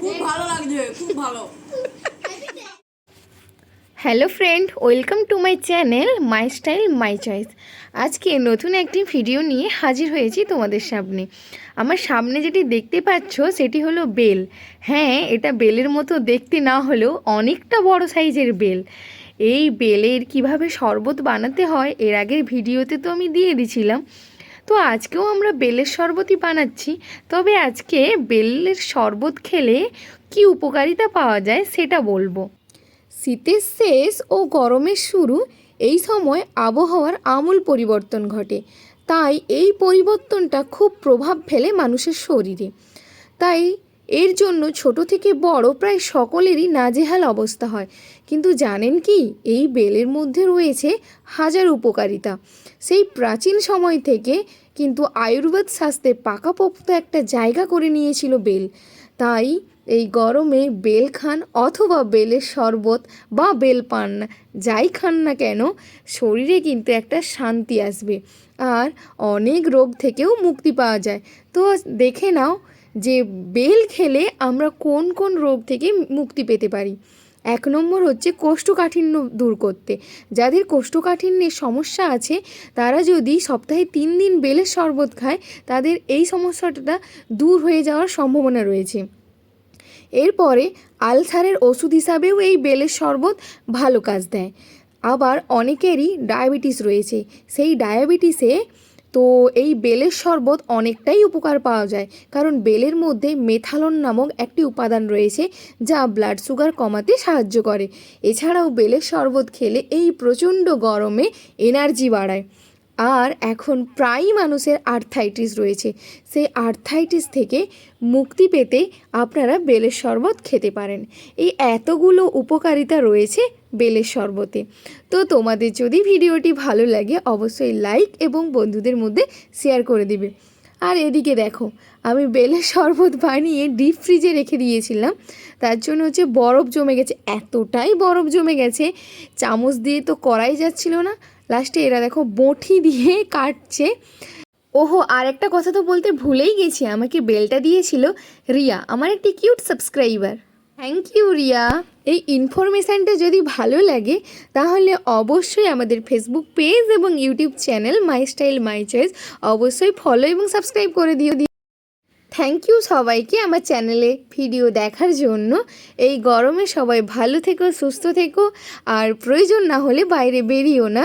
খুব ভালো লাগছে, খুব ভালো। Hello friend welcome to my channel my style my choice আজকে নতুন একটি ভিডিও নিয়ে হাজির হয়েছি তোমাদের সামনে। আমার সামনে যেটি দেখতে পাচ্ছ, সেটি হলো বেল। হ্যাঁ এটা বেলের মতো দেখতে না হলেও অনেকটা বড় সাইজের বেল। এই বেলের কীভাবে শরবত বানাতে হয়, এর আগের ভিডিওতে তো আমি দিয়ে দিছিলাম। তো আজকেও আমরা বেলের শরবতই বানাচ্ছি। তবে আজকে বেলের শরবত খেলে কি উপকারিতা পাওয়া যায় সেটা বলব। শীতের শেষ ও গরমের শুরু এই সময় আবহাওয়ার আমূল পরিবর্তন ঘটে। তাই এই পরিবর্তনটা খুব প্রভাব ফেলে মানুষের শরীরে। তাই এর জন্য ছোট থেকে বড় প্রায় সকলেরই নাজেহাল অবস্থা হয়। কিন্তু জানেন কি? এই বেলের মধ্যে রয়েছে হাজার উপকারিতা। সেই প্রাচীন সময় থেকে কিন্তু আয়ুর্বেদ শাস্ত্রে পাকাপোক্ত একটা জায়গা করে নিয়েছিল বেল। তাই এই গরমে বেল খান অথবা বেলের শরবত বা বেল পান না যাই খান না কেন, শরীরে কিন্তু একটা শান্তি আসবে। আর অনেক রোগ থেকেও মুক্তি পাওয়া যায়। তো দেখে নাও যে বেল খেলে আমরা কোন কোন রোগ থেকে মুক্তি পেতে পারি। এক নম্বর হচ্ছে কোষ্ঠকাঠিন্য দূর করতে। যাদের কোষ্ঠকাঠিন্যের সমস্যা আছে, তারা যদি সপ্তাহে তিন দিন বেলের শরবত খায়, তাদের এই সমস্যাটা দূর হয়ে যাওয়ার সম্ভাবনা রয়েছে। এরপরে আলসারের ওষুধ হিসাবেও এই বেলের শরবত ভালো কাজ দেয়। আবার অনেকেরই ডায়াবেটিস রয়েছে। সেই ডায়াবেটিসে তো এই বেলের শরবত অনেকটাই উপকার পাওয়া যায়। কারণ বেলের মধ্যে মেথালন নামক একটি উপাদান রয়েছে, যা ব্লাড সুগার কমাতে সাহায্য করে। এছাড়াও বেলের শরবত খেলে এই প্রচণ্ড গরমে এনার্জি বাড়ায়। আর এখন প্রায়ই মানুষের আর্থাইটিস রয়েছে। সেই আর্থাইটিস থেকে মুক্তি পেতে আপনারা বেলের শরবত খেতে পারেন। এই এতগুলো উপকারিতা রয়েছে বেলের শরবতে। তো তোমাদের যদি ভিডিওটি ভালো লাগে, অবশ্যই লাইক এবং বন্ধুদের মধ্যে শেয়ার করে দিবে। আর এদিকে দেখো, আমি বেলের শরবত বানিয়ে ডিপ ফ্রিজে রেখে দিয়েছিলাম। তার জন্য হচ্ছে বরফ জমে গেছে, এতটাই বরফ জমে গেছে, চামচ দিয়ে তো করাই যাচ্ছিল না। লাস্টে এরা দেখো বঁটি দিয়ে কাটছে। ওহো আর একটা কথা তো বলতে ভুলেই গেছি, আমাকে বেলটা দিয়েছিল রিয়া, আমার একটি cute subscriber. Thank you Riya. এই ইনফরমেশানটা যদি ভালো লাগে, তাহলে অবশ্যই আমাদের ফেসবুক পেজ এবং YouTube channel my style my choice অবশ্যই ফলো এবং সাবস্ক্রাইব করে দিও থ্যাংক ইউ সবাইকে আমার চ্যানেলে ভিডিও দেখার জন্য। এই গরমে সবাই ভালো থেকো, সুস্থ থেকো, আর প্রয়োজন না হলে বাইরে বেরিও না।